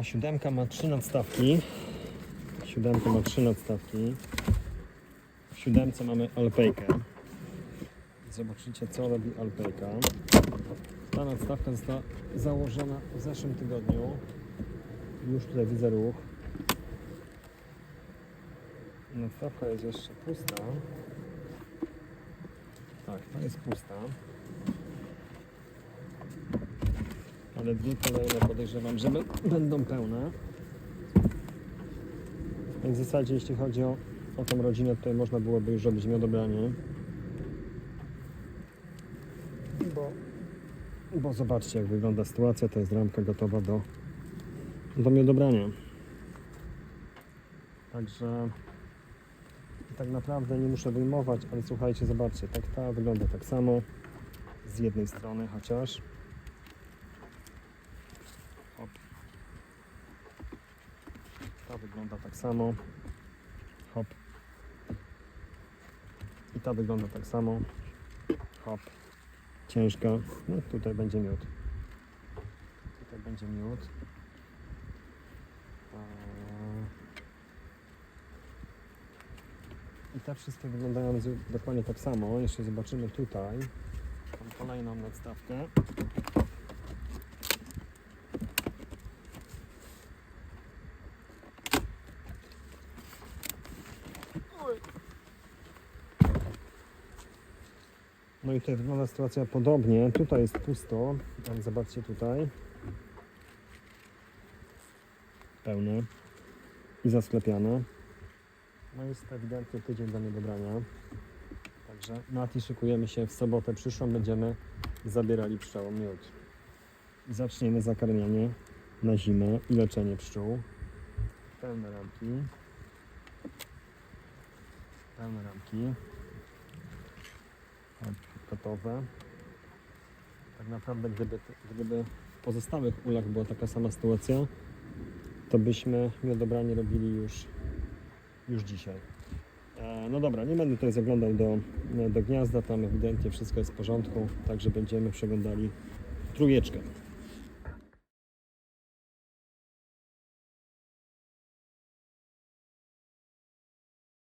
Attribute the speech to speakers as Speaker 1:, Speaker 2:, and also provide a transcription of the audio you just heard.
Speaker 1: A siódemka ma trzy nadstawki. Siódemka ma trzy nadstawki. W siódemce mamy alpejkę. Zobaczycie co robi alpejka. Ta nadstawka została założona w zeszłym tygodniu. Już tutaj widzę ruch. Nadstawka jest jeszcze pusta. Tak, ta jest pusta. Ale dwie kolejne podejrzewam, że będą pełne. Więc w zasadzie jeśli chodzi o, o tą rodzinę, tutaj można byłoby już robić miodobranie. Bo, bo zobaczcie jak wygląda sytuacja, to jest ramka gotowa do, do miodobrania. Także tak naprawdę nie muszę wyjmować, ale słuchajcie, zobaczcie, tak ta wygląda tak samo z jednej strony chociaż. Hop. Ta wygląda tak samo. Hop. I ta wygląda tak samo. Hop. Ciężka. No tutaj będzie miód. Tutaj będzie miód. Eee. I te wszystkie wyglądają dokładnie tak samo. Jeszcze zobaczymy tutaj. Mam kolejną nadstawkę. No i tutaj wygląda sytuacja podobnie. Tutaj jest pusto. Tam zobaczcie tutaj. Pełne. I zasklepiane. No jest ewidentnie tydzień do niedobrania. Także Mati szykujemy się w sobotę przyszłą. Będziemy zabierali pszczołom miód. Zaczniemy zakarmianie na zimę i leczenie pszczół. Pełne ramki. Pełne ramki. Gotowe. Tak naprawdę, gdyby, gdyby w pozostałych ulach była taka sama sytuacja, to byśmy miodobranie robili już, już dzisiaj. E, No dobra, nie będę tutaj zaglądał do, do gniazda, tam ewidentnie wszystko jest w porządku, także będziemy przeglądali trójeczkę.